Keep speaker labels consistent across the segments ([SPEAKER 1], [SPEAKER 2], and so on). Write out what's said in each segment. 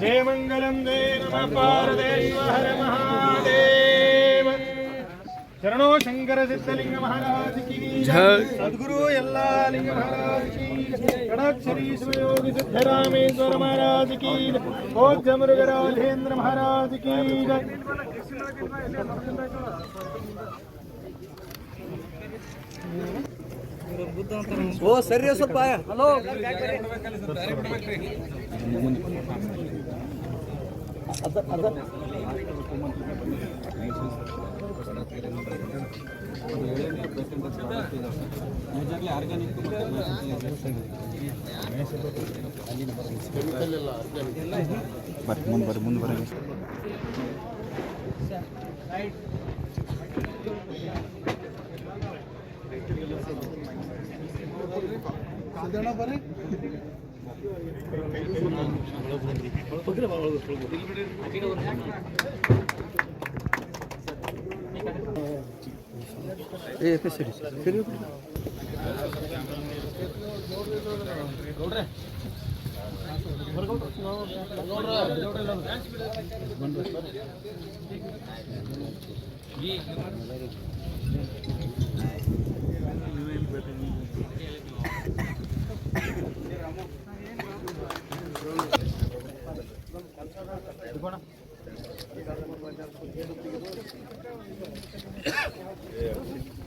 [SPEAKER 1] ജയമംഗലം ചരണോ ശരണോ ശങ്കര സിദ്ധലിംഗ മഹാരാജ് സദ്ഗുരു എല്ലാ ലിംഗ മഹാരാജ് കടാക്ഷരീശ്വരയോഗി സിദ്ധരാമേശ്വര മഹാരാജ് കീ ബോധ്യമൃഗരാജേന്ദ്ര മഹാരാജ് കീ
[SPEAKER 2] ಓ ಸರಿ ಸ್ವಲ್ಪ ಹಲೋ.
[SPEAKER 3] ಅದ ಮುಂದೆ ಬರ್ರಿ ಮುಂದೆ ಬರ. ಮುಂದೆ ಬರ್ರಿ
[SPEAKER 2] ಏ ಸರಿ ಸರಿ
[SPEAKER 3] Yeah.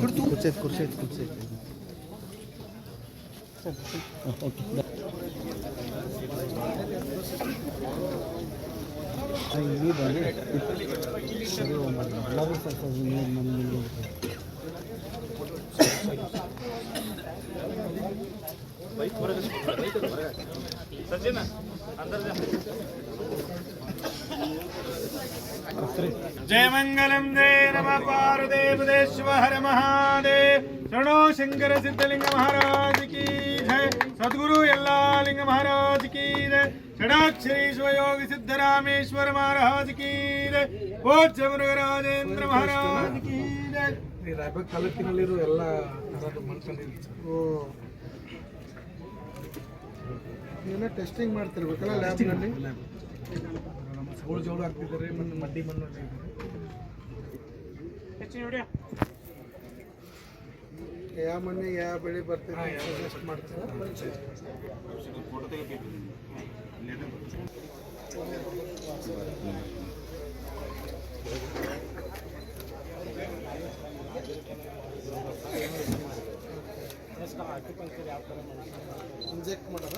[SPEAKER 2] ಕುರ್ಚಿ ಕುರ್ಚಿ ಕುರ್ಚಿ ಇಲ್ಲಿ ಬಂದು ಸರಿ ಎಲ್ಲರೂ ಸ್ವಲ್ಪ ಮಂದಿ
[SPEAKER 1] जय मंगलम जय नमः पार्वदेव हर महादेव शरणो शंकर सिद्धलिंग महाराज की जय सद्गुरु यल्ला लिंग महाराज की जय षडाक्षरी शिवयोगी सिद्धरामेश्वर महाराज की जय पूज्य मृगराजेंद्र महाराज की जय
[SPEAKER 4] ಈ ರಾಯಬಾಗ್ ತಾಲೂಕಿನಲ್ಲಿರೋ ಎಲ್ಲ ಥರದ ಮನುಷ್ಯನಿದೆ
[SPEAKER 2] ಓ ನೀವೆಲ್ಲ ಟೆಸ್ಟಿಂಗ್ ಮಾಡ್ತಿರ್ಬೇಕಲ್ಲ ಲ್ಯಾಬ್ನಲ್ಲಿ
[SPEAKER 4] ನಮ್ಮ ಸೌಳು ಜೋಳು ಹಾಕ್ತಿದ್ದಾರೆ ಮತ್ತು ಮಡ್ಡಿ ಮಣ್ಣು ಹಾಕಿದ್ದಾರೆ
[SPEAKER 2] ಯಾವ ಮಣ್ಣಿಗೆ ಯಾವ ಬೆಳೆ ಬರ್ತೈತೆ ಟೆಸ್ಟ್ ಮಾಡ್ತೀರಾ? ಇಂಜೆಕ್ಟ್ ಮಾಡೋದ?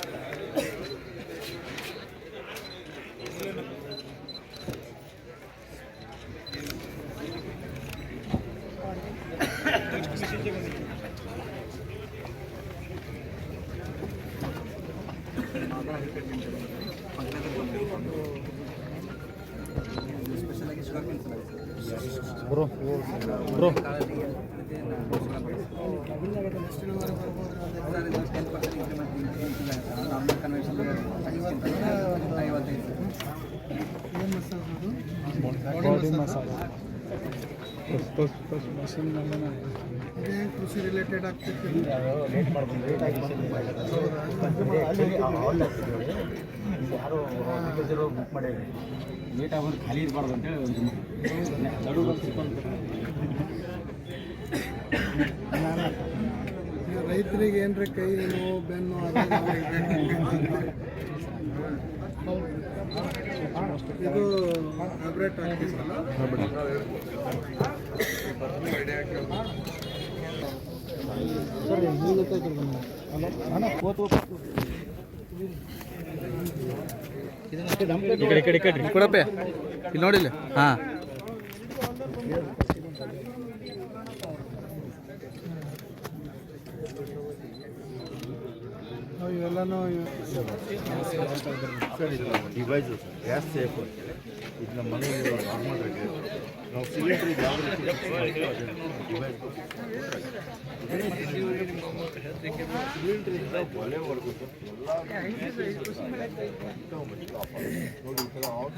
[SPEAKER 3] ಬ್ರೋ ಬ್ರೋ
[SPEAKER 2] ಬಾಡಿ ಮಸಾಜ್ ಇದೇ ಕೃಷಿ ರಿಲೇಟೆಡ್ ಆಗ್ತೈತಿ
[SPEAKER 3] ಯಾರು ಬುಕ್ ಮಾಡಿ ಲೇಟ್ ಆಗೋದು ಖಾಲಿ ಇರಬಾರ್ದು ಅಂತೇಳಿ ನಡು
[SPEAKER 2] ರೈತರಿಗೆ ಏನ್ರ ಕೈ ನೋವು ಬೆನ್ನು ಇದು ನಾನು ಹಾಕಿಸಲ್ಲ
[SPEAKER 5] ಈ ಕಡೆ ಈ ಕಡೆ ಈ ಕಡೆ. ಕೊಡಪ್ಪೆ. ಇಲ್ಲಿ ನೋಡಿಲ್ಲ. ಹಾಂ.
[SPEAKER 2] ಇವೆಲ್ಲನೂ
[SPEAKER 6] ಡಿವೈಸು ಸರ್. ಗ್ಯಾಸ್ ಸೇಫ್ ಅಂತೇಳಿ ಇದು ನಮ್ಮ ಮನೆಯಲ್ಲಿ ನಾರ್ಮಲ್ ರೇಟ್ ನಾವು ಸಿಲಿಂಡ್ರ್ ಇದು ಯಾವ ರೀತಿ ಡಿವೈಸ್ ಸಿಲಿಂಡರ್ ಇಂದ ಒಲೆ ಹೊಡೆದು ನೋಡಿ ಈ ಥರ ಆಫ್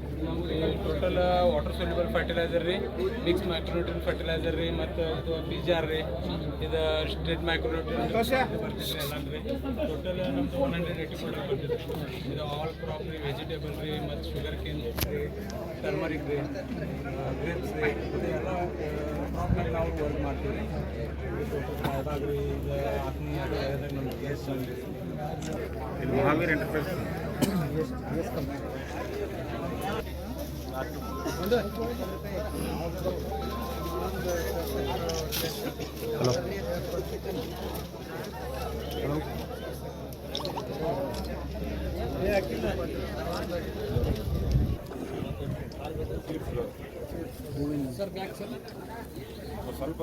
[SPEAKER 7] ನಮ್ಗೆ ಟೋಟಲ್ ವಾಟರ್ ಸೊಲ್ಯೂಬಲ್ ಫರ್ಟಿಲೈಸರ್ ರೀ ಮಿಕ್ಸ್ ಮೈಕ್ರೋನ್ಯೂಟ್ರಿನ್ ಫರ್ಟಿಲೈಸರ್ ರೀ ಮತ್ತು ಇದು ಬೀಜಾರ್ ರೀ ಇದು ಸ್ಟ್ರೇಟ್ ಮೈಕ್ರೋನ್ಯೂಟ್ರಿನ್ ರೀ. ಟೋಟಲ್ ನಮ್ದು ಒನ್ ಹಂಡ್ರೆಡ್ ಏಯ್ಟಿ ಫೋರ್ ಇದು ಆಲ್ ಕ್ರಾಪ್ ರೀ ವೆಜಿಟೇಬಲ್ ರೀ ಮತ್ತು ಶುಗರ್ ಕೇನ್ ರೀ ಟರ್ಮರಿಕ್ ರೀ ಗ್ರೇಪ್ಸ್ ರೀ ಇದೆಲ್ಲ ಕ್ರಾಪ್ನಾಗ ನಾವು ವರ್ಕ್ ಮಾಡ್ತೀವಿ. ಅದಾಗ ರೀ ಇದು ಆತ್ಮೀಯ ನಮ್ಗೆ
[SPEAKER 3] S Mahaveer enterprise ಸ್ವಲ್ಪ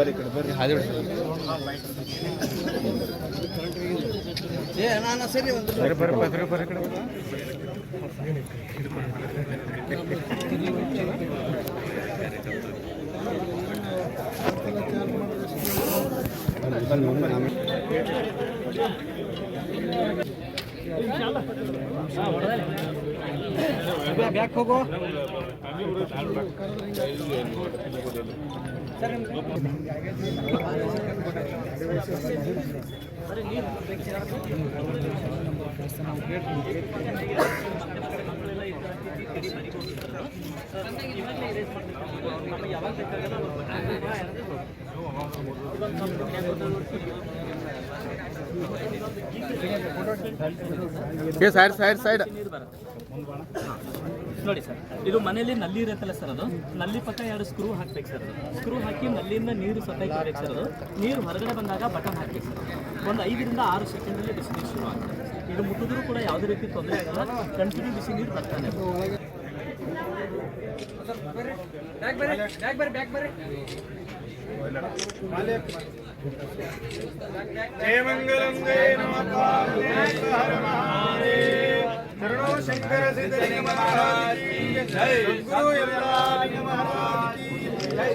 [SPEAKER 3] ಈ ಕಡೆ ಬರ್ರಿ
[SPEAKER 5] ಹಾದಿ
[SPEAKER 3] ಬರ್ರಿ ಬರ್ರಿ ಬರ್ರಿ ಬರ್ರಿ ಈ ಕಡೆ
[SPEAKER 5] ಏ ಸೈಡ್ ಸೈಡ್ ಸೈಡ್.
[SPEAKER 8] ನೋಡಿ ಸರ್, ಇದು ಮನೆಯಲ್ಲಿ ನಲ್ಲಿ ಇರುತ್ತಲ್ಲ ಸರ್ ಅದು? ನಲ್ಲಿ ಪಕ್ಕ ಎರಡು ಸ್ಕ್ರೂ ಹಾಕ್ಬೇಕು ಸರ್ ಅದು. ಸ್ಕ್ರೂ ಹಾಕಿ ನಲ್ಲಿಯಿಂದ ನೀರು ಸಪ್ಲೈ ಮಾಡ್ಬೇಕು ಸರ್ ಅದು. ನೀರು ಹೊರಗಡೆ ಬಂದಾಗ ಬಟನ್ ಹಾಕ್ಬೇಕು ಸರ್ ಒಂದು ಐದರಿಂದ ಆರು ಸೆಕೆಂಡಲ್ಲಿ ಬಿಸಿ ನೀರು ಶುರು ಆಗುತ್ತೆ. ಇದು ಮುಟ್ಟಿದ್ರು ಕೂಡ ಯಾವುದೇ ರೀತಿ ತೊಂದರೆ ಆಗಲ್ಲ ಕಂಟಿನ್ಯೂ ಬಿಸಿ ನೀರು ಬರ್ತಾನೆ.
[SPEAKER 1] ಜಯಮಂಗಲಂ ಜಯ ನಮಃ. पार्वती हर महादेव शरणो शंकर सिद्धलिंग महाराज की जय सद्गुरु यल्लालिंग महाराज की जय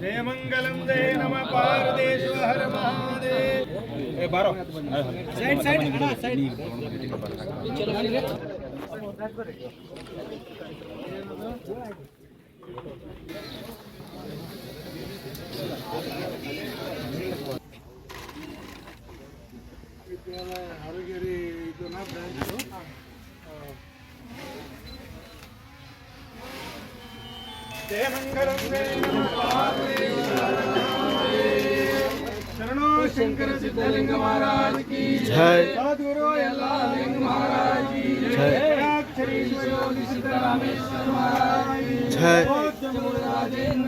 [SPEAKER 1] ಜಯಮಂಗಲಂ ಜಯ ನಮ ಪಾರದೇಶ್ವ ಹರ ಮಹಾದೇವ್ ಏ ಬಾರೋ ಸೈಡ್ ಸೈಡ್ ಸೈಡ್
[SPEAKER 2] ವಿಜ್ಞಾನ ಆರೋಗ್ಯರಿ ಇದನ್ನ ಬ್ರಾಂಚು
[SPEAKER 1] ಜಯಮಂಗಲಂ ಜಯ ನಮ ಪಾರದೇಶ್ವ ಹರ ಮಹಾದೇವ್ ಶರಣೋ ಶಂಕರ ಸಿದ್ಧಲಿಂಗ ಮಹಾರಾಜ್ ಕಿ
[SPEAKER 5] ಜೈ
[SPEAKER 1] ಸದ್ಗುರು ಎಲ್ಲ ಲಿಂಗ ಮಹಾರಾಜ್ ಕಿ
[SPEAKER 5] ಜೈ.
[SPEAKER 1] ಅಕ್ಷರೀಶ್ವರ ಯೋಗಿ ಸಿದ್ದರಾಮೇಶ್ವರ ಮಹಾರಾಜ್ ಕಿ
[SPEAKER 5] ಜೈ
[SPEAKER 1] ಜಯ ರಾಜೇಂದ್ರ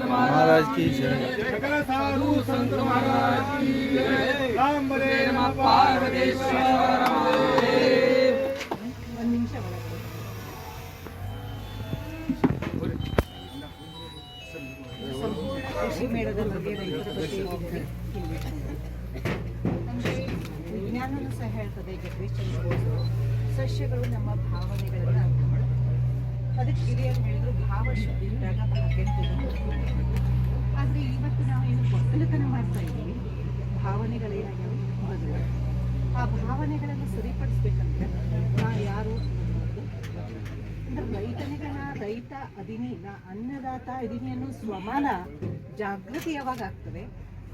[SPEAKER 5] महाराज की जय
[SPEAKER 1] सकल साधु संत महाराज की जय राम बले नमः पार्वतीश्वर महादेव
[SPEAKER 9] ಕೃಷಿ ಮೇಳದ ಬಗ್ಗೆ ರೈತರ ಬಗ್ಗೆ ಹೇಳಿದ್ರಿ. ನಮಗೆ ವಿಜ್ಞಾನನೂ ಸಹ ಹೇಳ್ತದೆ ಜಗದೀಶ್ ಚಂದ್ರ ಬೋಸ್ ಸಸ್ಯಗಳು ನಮ್ಮ ಭಾವನೆಗಳನ್ನು ಅರ್ಥ ಮಾಡುತ್ತೆ ಅದಕ್ಕೆ ಹಿರಿಯರು ಹೇಳಿದ್ರು ಭಾವಶಕ್ತಿ ಇದ್ದಾಗ ಭಾಗ್ಯ ಆದರೆ ಇವತ್ತು ನಾವು ಏನು ಒಕ್ಕಲತನ ಮಾಡ್ತಾ ಇದ್ದೀವಿ. ಭಾವನೆಗಳೇನಾಗ್ಯಾವೆ? ಆ ಭಾವನೆಗಳನ್ನು ಸರಿಪಡಿಸ್ಬೇಕಂದ್ರೆ ನಾ ಯಾರು? ಅಂದ್ರೆ ರೈತನಿಗೆ ನಾ ರೈತ ಅದೀನಿ, ನಾ ಅನ್ನದಾತ ಇದೀನಿ ಅನ್ನೋ ಸ್ವಮಾನ ಜಾಗೃತಿ ಯಾವಾಗ ಆಗ್ತದೆ?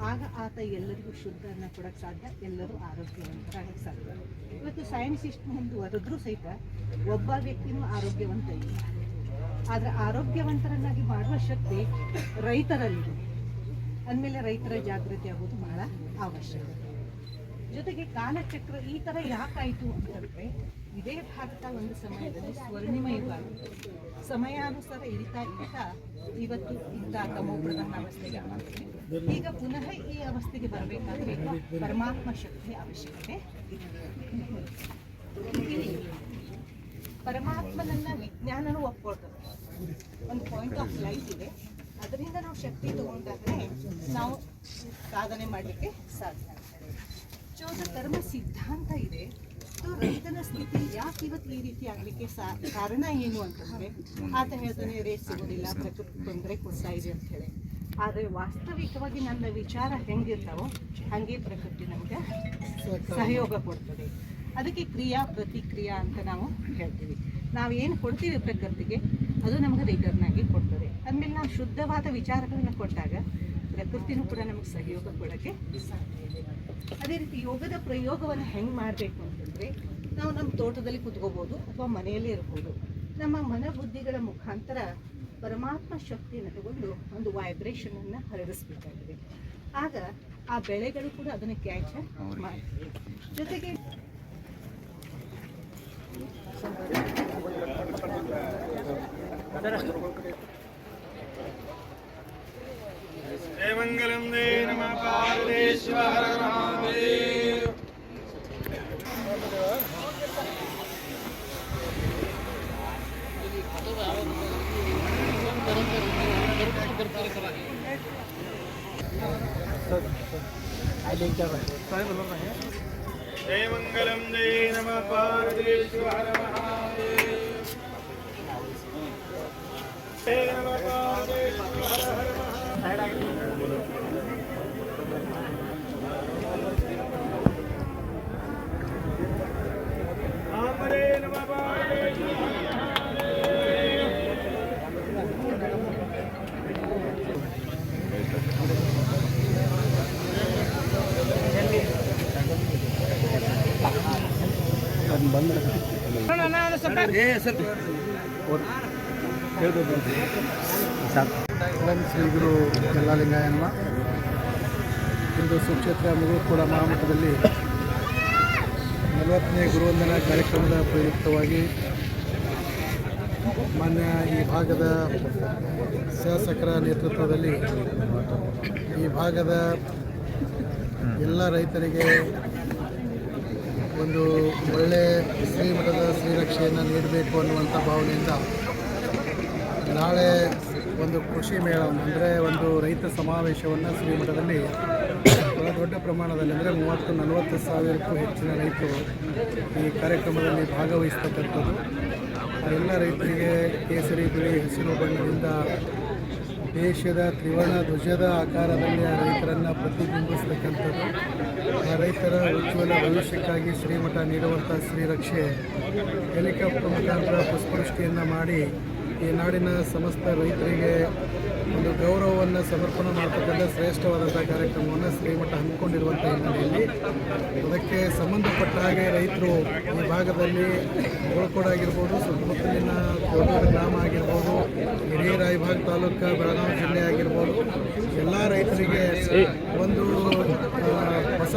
[SPEAKER 9] ಆಗ ಆತ ಎಲ್ಲರಿಗೂ ಶುದ್ಧ ಅನ್ನ ಕೊಡಕ್ಕೆ ಸಾಧ್ಯ, ಎಲ್ಲರೂ ಆರೋಗ್ಯವಂತರಾಗಕ್ಕೆ ಸಾಧ್ಯ. ಇವತ್ತು ಸೈನ್ಸ್ ಇಷ್ಟು ಮುಂದುವರೆದ್ರೂ ಸಹಿತ ಒಬ್ಬ ವ್ಯಕ್ತಿನೂ ಆರೋಗ್ಯವಂತ ಇಲ್ಲ. ಆದರೆ ಆರೋಗ್ಯವಂತರನ್ನಾಗಿ ಮಾಡುವ ಶಕ್ತಿ ರೈತರಲ್ಲಿದೆ. ಅಂದಮೇಲೆ ರೈತರ ಜಾಗೃತಿ ಆಗೋದು ಬಹಳ ಅವಶ್ಯಕ. ಜೊತೆಗೆ ಕಾಲಚಕ್ರ ಈ ತರ ಯಾಕಾಯ್ತು ಅಂತಂದ್ರೆ ಇದೇ ಭಾರತ ಒಂದು ಸಮಯದಲ್ಲಿ ಸ್ವರ್ಣಿಮಯ ಭಾರತ ಸಮಯಾನುಸಾರ ಇಳಿತಾ ಇಳಿತಾ ಇವತ್ತು ಇಂಥ ತಮೋ ಪ್ರಧಾನ ಅವಸ್ಥೆಗೆ ಈಗ ಪುನಃ ಈ ಅವಸ್ಥೆಗೆ ಬರಬೇಕಾದ್ರೆ ಪರಮಾತ್ಮ ಶಕ್ತಿ ಅವಶ್ಯಕತೆ ಇಲ್ಲಿ ಪರಮಾತ್ಮನನ್ನ ವಿಜ್ಞಾನನೂ ಒಪ್ಕೊಳ್ತದೆ. ಒಂದು ಪಾಯಿಂಟ್ ಆಫ್ ಲೈಟ್ ಇದೆ. ಅದರಿಂದ ನಾವು ಶಕ್ತಿ ತಗೊಂಡಾಗಲೇ ನಾವು ಸಾಧನೆ ಮಾಡಲಿಕ್ಕೆ ಸಾಧ್ಯ. ಆಗ್ತದೆ ಚೌದ ಕರ್ಮ ಸಿದ್ಧಾಂತ ಇದೆ. ರೈತನ ಸ್ಥಿತಿ ಯಾಕೆ ಇವತ್ತು ಈ ರೀತಿ ಆಗ್ಲಿಕ್ಕೆ ಕಾರಣ ಏನು ಅಂತಂದ್ರೆ, ಆತ ಹೇಳ್ತಾನೆ ರೇಟ್ ಸಿಗೋದಿಲ್ಲ, ಪ್ರಕೃತಿ ತೊಂದರೆ ಕೊಡ್ತಾ ಇದೆ ಅಂತ ಹೇಳಿ. ಆದರೆ ವಾಸ್ತವಿಕವಾಗಿ ನನ್ನ ವಿಚಾರ ಹೆಂಗಿರ್ತಾವೋ, ಹಾಗೆ ಪ್ರಕೃತಿ ನಮಗೆ ಸಹಯೋಗ ಕೊಡ್ತದೆ. ಅದಕ್ಕೆ ಕ್ರಿಯಾ ಪ್ರತಿಕ್ರಿಯಾ ಅಂತ ನಾವು ಹೇಳ್ತೀವಿ. ನಾವು ಏನು ಕೊಡ್ತೀವಿ ಪ್ರಕೃತಿಗೆ, ಅದು ನಮಗೆ ರಿಟರ್ನ್ ಆಗಿ ಕೊಡ್ತದೆ. ಅಂದಮೇಲೆ ನಾವು ಶುದ್ಧವಾದ ವಿಚಾರಗಳನ್ನ ಕೊಟ್ಟಾಗ ಪ್ರಕೃತಿನೂ ಕೂಡ ನಮಗೆ ಸಹಯೋಗ ಕೊಡೋಕ್ಕೆ ಸಾಧ್ಯ ಇದೆ. ಅದೇ ರೀತಿ ಯೋಗದ ಪ್ರಯೋಗವನ್ನು ಹೆಂಗೆ ಮಾಡಬೇಕು ನಾವು ನಮ್ಮ ತೋಟದಲ್ಲಿ ಕುತ್ಕೋಬೋದು ಅಥವಾ ಮನೆಯಲ್ಲೇ ಇರ್ಬೋದು. ನಮ್ಮ ಮನಬುದ್ಧಿಗಳ ಮುಖಾಂತರ ಪರಮಾತ್ಮ ಶಕ್ತಿಯನ್ನು ತಗೊಂಡು ಒಂದು ವೈಬ್ರೇಷನನ್ನು ಹರಡಿಸ್ಬೇಕಾಗಿದೆ. ಆಗ ಆ ಬೆಳೆಗಳು ಕೂಡ ಅದನ್ನು ಕ್ಯಾಚ್ ಮಾಡ್ತವೆ. ಜೊತೆಗೆ
[SPEAKER 1] जय मंगलम जय नम पार्वतीश्वर जय नम पार्वतीश्वर हर हर।
[SPEAKER 2] ಓಂ ಶ್ರೀ ಗುರು ಯಲ್ಲಾಲಿಂಗಾಯ ನಮಃ ಇಂದು ಸುಕ್ಷೇತ್ರ ಮುಗುಳ್ಕೋಡ ಮಹಾಮಠದಲ್ಲಿ ನಲವತ್ತನೇ ಗುರುವಂದನ ಕಾರ್ಯಕ್ರಮದ ಪ್ರಯುಕ್ತವಾಗಿ ಮಾನ್ಯ ಈ ಭಾಗದ ಶಾಸಕರ ನೇತೃತ್ವದಲ್ಲಿ ಈ ಭಾಗದ ಎಲ್ಲ ರೈತರಿಗೆ ಒಂದು ಒಳ್ಳೆ ಶ್ರೀಮಠದ ಶ್ರೀರಕ್ಷೆಯನ್ನು ನೀಡಬೇಕು ಅನ್ನುವಂಥ ಭಾವನೆಯಿಂದ ನಾಳೆ ಒಂದು ಕೃಷಿ ಮೇಳ, ಅಂದರೆ ಒಂದು ರೈತ ಸಮಾವೇಶವನ್ನು ಶ್ರೀಮಠದಲ್ಲಿ ಬಹಳ ದೊಡ್ಡ ಪ್ರಮಾಣದಲ್ಲಿ, ಅಂದರೆ ಮೂವತ್ತು ನಲವತ್ತು ಸಾವಿರಕ್ಕೂ ಹೆಚ್ಚಿನ ರೈತರು ಈ ಕಾರ್ಯಕ್ರಮದಲ್ಲಿ ಭಾಗವಹಿಸ್ತಕ್ಕಂಥದ್ದು. ಎಲ್ಲ ರೈತರಿಗೆ ಕೇಸರಿ, ಬಿಳಿ, ಹಸಿರು ಬಣ್ಣದಿಂದ ದೇಶದ ತ್ರಿವರ್ಣ ಧ್ವಜದ ಆಕಾರದಲ್ಲಿ ಆ ರೈತರನ್ನು ಪ್ರತಿಬಿಂಬಿಸ್ತಕ್ಕಂಥದ್ದು. ಆ ರೈತರ ಉಜ್ವಲ ಭವಿಷ್ಯಕ್ಕಾಗಿ ಶ್ರೀಮಠ ನೀಡುವಂಥ ಶ್ರೀರಕ್ಷೆ. ಹೆಲಿಕಾಪ್ಟರ್ ಮುಖಾಂತರ ಪುಷ್ಪವೃಷ್ಟಿಯನ್ನು ಮಾಡಿ ಈ ನಾಡಿನ ಸಮಸ್ತ ರೈತರಿಗೆ ಒಂದು ಗೌರವವನ್ನು ಸಮರ್ಪಣೆ ಮಾಡ್ತಕ್ಕಂಥ ಶ್ರೇಷ್ಠವಾದಂಥ ಕಾರ್ಯಕ್ರಮವನ್ನು ಶ್ರೀಮಠ ಹಮ್ಮಿಕೊಂಡಿರುವಂಥ ಹಿನ್ನೆಲೆಯಲ್ಲಿ. ಅದಕ್ಕೆ ಸಂಬಂಧಪಟ್ಟ ಹಾಗೆ ರೈತರು ಈ ಭಾಗದಲ್ಲಿ ಗೋಳ್ಕೋಡ್ ಆಗಿರ್ಬೋದು, ಸುತ್ತಮುತ್ತಲಿನ ದೊಡ್ಡ ಗ್ರಾಮ ಆಗಿರ್ಬೋದು ಇಡೀ ರಾಯಭಾಗ ತಾಲೂಕು, ಬೆಳಗಾವಿ ಜಿಲ್ಲೆ ಆಗಿರ್ಬೋದು, ಎಲ್ಲ ರೈತರಿಗೆ ಒಂದು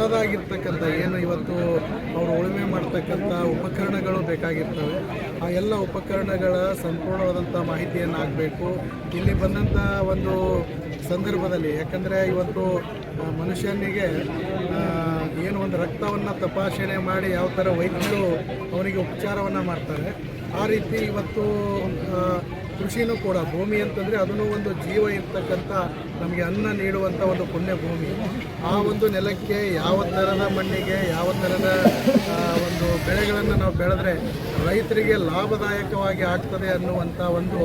[SPEAKER 2] ಹೊಸದಾಗಿರ್ತಕ್ಕಂಥ, ಏನು ಇವತ್ತು ಅವರು ಉಳುಮೆ ಮಾಡ್ತಕ್ಕಂಥ ಉಪಕರಣಗಳು ಬೇಕಾಗಿರ್ತವೆ. ಆ ಎಲ್ಲ ಉಪಕರಣಗಳ ಸಂಪೂರ್ಣವಾದಂಥ ಮಾಹಿತಿಯನ್ನು ಆಗಬೇಕು. ಇಲ್ಲಿ ಬಂದಂಥ ಒಂದು ಸಂದರ್ಭದಲ್ಲಿ, ಯಾಕಂದರೆ ಇವತ್ತು ಮನುಷ್ಯನಿಗೆ ಏನು ಒಂದು ರಕ್ತವನ್ನು ತಪಾಸಣೆ ಮಾಡಿ ಯಾವ ಥರ ವೈದ್ಯರು ಅವನಿಗೆ ಉಪಚಾರವನ್ನು ಮಾಡ್ತಾರೆ. ಆ ರೀತಿ ಇವತ್ತು ಕೃಷಿನೂ ಕೂಡ ಭೂಮಿ ಅಂತಂದರೆ ಅದನ್ನು ಒಂದು ಜೀವ ಇರ್ತಕ್ಕಂಥ ನಮಗೆ ಅನ್ನ ನೀಡುವಂಥ ಒಂದು ಪುಣ್ಯ ಭೂಮಿ. ಆ ಒಂದು ನೆಲಕ್ಕೆ ಯಾವ ಥರದ ಮಣ್ಣಿಗೆ, ಯಾವ ಥರದ ಒಂದು ಬೆಳೆಗಳನ್ನು ನಾವು ಬೆಳೆದ್ರೆ ರೈತರಿಗೆ ಲಾಭದಾಯಕವಾಗಿ ಆಗ್ತದೆ ಅನ್ನುವಂಥ ಒಂದು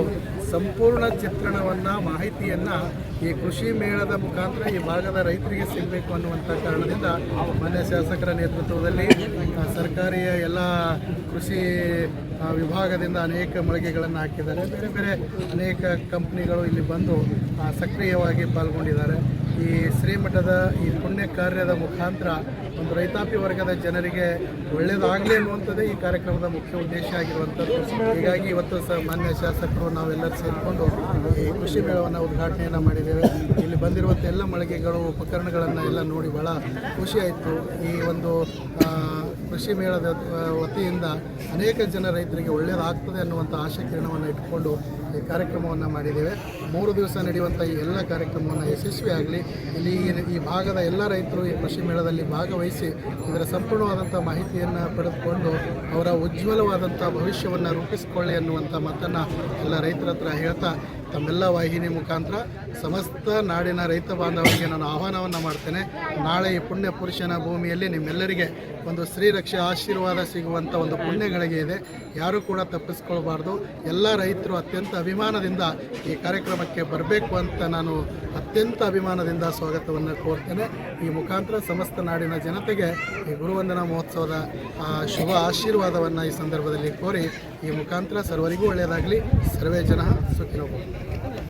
[SPEAKER 2] ಸಂಪೂರ್ಣ ಚಿತ್ರಣವನ್ನು, ಮಾಹಿತಿಯನ್ನು ಈ ಕೃಷಿ ಮೇಳದ ಮುಖಾಂತರ ಈ ಭಾಗದ ರೈತರಿಗೆ ಸಿಗಬೇಕು ಅನ್ನುವಂಥ ಕಾರಣದಿಂದ ಮಾನ್ಯ ಶಾಸಕರ ನೇತೃತ್ವದಲ್ಲಿ ಸರ್ಕಾರಿಯ ಎಲ್ಲ ಕೃಷಿ ವಿಭಾಗದಿಂದ ಅನೇಕ ಮಳಿಗೆಗಳನ್ನು ಹಾಕಿದ್ದಾರೆ. ಬೇರೆ ಬೇರೆ ಅನೇಕ ಕಂಪ್ನಿಗಳು ಇಲ್ಲಿ ಬಂದು ಸಕ್ರಿಯವಾಗಿ ಪಾಲ್ಗೊಂಡಿದ್ದಾರೆ. ಈ ಶ್ರೀಮಠದ ಈ ಪುಣ್ಯ ಕಾರ್ಯದ ಮುಖಾಂತರ ಒಂದು ರೈತಾಪಿ ವರ್ಗದ ಜನರಿಗೆ ಒಳ್ಳೆಯದಾಗಲಿ ಅನ್ನುವಂಥದ್ದೇ ಈ ಕಾರ್ಯಕ್ರಮದ ಮುಖ್ಯ ಉದ್ದೇಶ ಆಗಿರುವಂಥದ್ದು. ಹೀಗಾಗಿ ಇವತ್ತು ಸಹ ಮಾನ್ಯ ಶಾಸಕರು ನಾವೆಲ್ಲರೂ ಸೇರಿಕೊಂಡು ಈ ಕೃಷಿ ಮೇಳವನ್ನು ಉದ್ಘಾಟನೆಯನ್ನು ಮಾಡಿದ್ದೇವೆ. ಇಲ್ಲಿ ಬಂದಿರುವಂಥ ಎಲ್ಲ ಮಳಿಗೆಗಳು, ಉಪಕರಣಗಳನ್ನು ಎಲ್ಲ ನೋಡಿ ಭಾಳ ಖುಷಿ ಆಯಿತು. ಈ ಒಂದು ಕೃಷಿ ಮೇಳದ ವತಿಯಿಂದ ಅನೇಕ ಜನ ರೈತರಿಗೆ ಒಳ್ಳೆಯದಾಗ್ತದೆ ಅನ್ನುವಂಥ ಆಶಾಕಿರಣವನ್ನು ಇಟ್ಕೊಂಡು ಈ ಕಾರ್ಯಕ್ರಮವನ್ನು ಮಾಡಿದ್ದೇವೆ. ಮೂರು ದಿವಸ ನಡೆಯುವಂಥ ಈ ಎಲ್ಲ ಕಾರ್ಯಕ್ರಮವನ್ನು ಯಶಸ್ವಿಯಾಗಲಿ, ಇಲ್ಲಿ ಈ- ಈ ಭಾಗದ ಎಲ್ಲ ರೈತರು ಈ ಕೃಷಿ ಮೇಳದಲ್ಲಿ ಭಾಗವಹಿಸಿ ಇದರ ಸಂಪೂರ್ಣವಾದಂಥ ಮಾಹಿತಿಯನ್ನು ಪಡೆದುಕೊಂಡು ಅವರ ಉಜ್ವಲವಾದಂಥ ಭವಿಷ್ಯವನ್ನು ರೂಪಿಸಿಕೊಳ್ಳಿ ಅನ್ನುವಂಥ ಮಾತನ್ನು ಎಲ್ಲ ರೈತರ ಹತ್ರ ಹೇಳ್ತಾ ತಮ್ಮೆಲ್ಲ ವಾಹಿನಿ ಮುಖಾಂತರ ಸಮಸ್ತ ನಾಡಿನ ರೈತ ಬಾಂಧವರಿಗೆ ನಾನು ಆಹ್ವಾನವನ್ನು ಮಾಡ್ತೇನೆ. ನಾಳೆ ಈ ಪುಣ್ಯ ಪುರುಷನ ಭೂಮಿಯಲ್ಲಿ ನಿಮ್ಮೆಲ್ಲರಿಗೆ ಒಂದು ಶ್ರೀರಕ್ಷೆ ಆಶೀರ್ವಾದ ಸಿಗುವಂಥ ಒಂದು ಪುಣ್ಯಗಳಿಗೆ ಇದೆ. ಯಾರೂ ಕೂಡ ತಪ್ಪಿಸ್ಕೊಳ್ಬಾರ್ದು. ಎಲ್ಲ ರೈತರು ಅತ್ಯಂತ ಅಭಿಮಾನದಿಂದ ಈ ಕಾರ್ಯಕ್ರಮಕ್ಕೆ ಬರಬೇಕು ಅಂತ ನಾನು ಅತ್ಯಂತ ಅಭಿಮಾನದಿಂದ ಸ್ವಾಗತವನ್ನು ಕೋರ್ತೇನೆ. ಈ ಮುಖಾಂತರ ಸಮಸ್ತ ನಾಡಿನ ಜನತೆಗೆ ಈ ಗುರುವಂದನಾ ಮಹೋತ್ಸವದ ಶುಭ ಆಶೀರ್ವಾದವನ್ನು ಈ ಸಂದರ್ಭದಲ್ಲಿ ಕೋರಿ ಈ ಮುಖಾಂತರ ಸರ್ವರಿಗೂ ಒಳ್ಳೆಯದಾಗಲಿ ಸರ್ವೇ ಜನ ಸುಖಿನೋ.